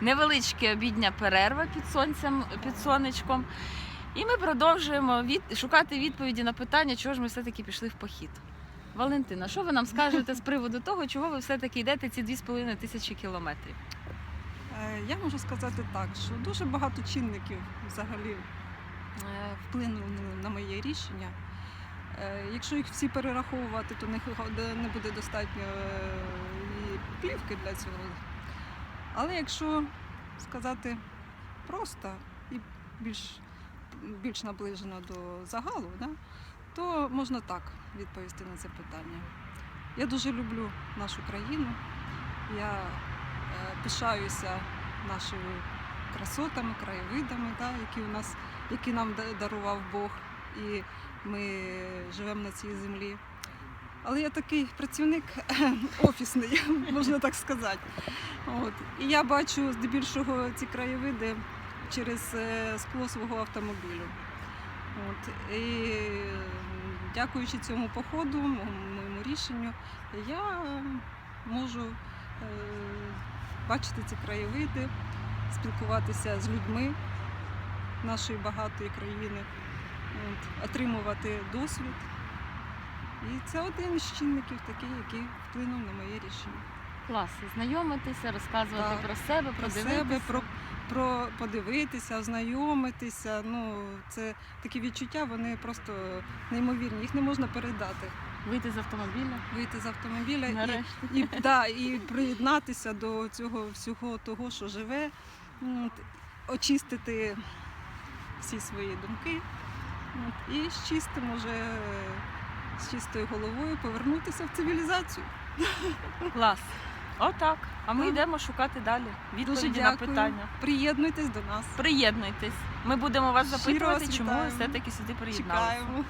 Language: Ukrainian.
невеличка обідня перерва під сонцем, під сонечком. І ми продовжуємо від... шукати відповіді на питання, чого ж ми все-таки пішли в похід. Валентина, що ви нам скажете з приводу того, чого ви все-таки йдете ці 2,5 тисячі кілометрів? Е, Я можу сказати так, що дуже багато чинників взагалі е, вплинули на моє рішення. Е, Якщо їх всі перераховувати, то не буде достатньо і плівки для цього. Але якщо сказати просто і більш, більш наближено до загалу, да, то можна так відповісти на це питання. Я дуже люблю нашу країну. Я е, пишаюся нашими красотами, краєвидами, да, які у нас, які нам дарував Бог, і ми живемо на цій землі. Але я такий працівник офісний, можна так сказати. От. І я бачу здебільшого ці краєвиди через е, скло свого автомобілю. От. І дякуючи цьому походу, моєму рішенню, я можу е, бачити ці краєвиди, спілкуватися з людьми нашої багатої країни, от, отримувати досвід. І це один з чинників такий, який вплинув на моє рішення. Клас, знайомитися, розказувати Так, про себе, про, себе, про, про подивитися, ознайомитися. Ну, це такі відчуття, вони просто неймовірні, їх не можна передати. Вийти з автомобіля. Вийти з автомобіля і Нарешті. і, да, і приєднатися до цього всього того, що живе, очистити всі свої думки от, і з чистим уже, з чистою головою повернутися в цивілізацію. Клас. Отак. А ми Так. йдемо шукати далі Дуже відповіді на дякую. питання. Приєднуйтесь до нас. Приєднуйтесь. Ми будемо вас Щиро запитувати, вас чому ви вітаємо. все-таки сюди приєдналися. Чекаємо.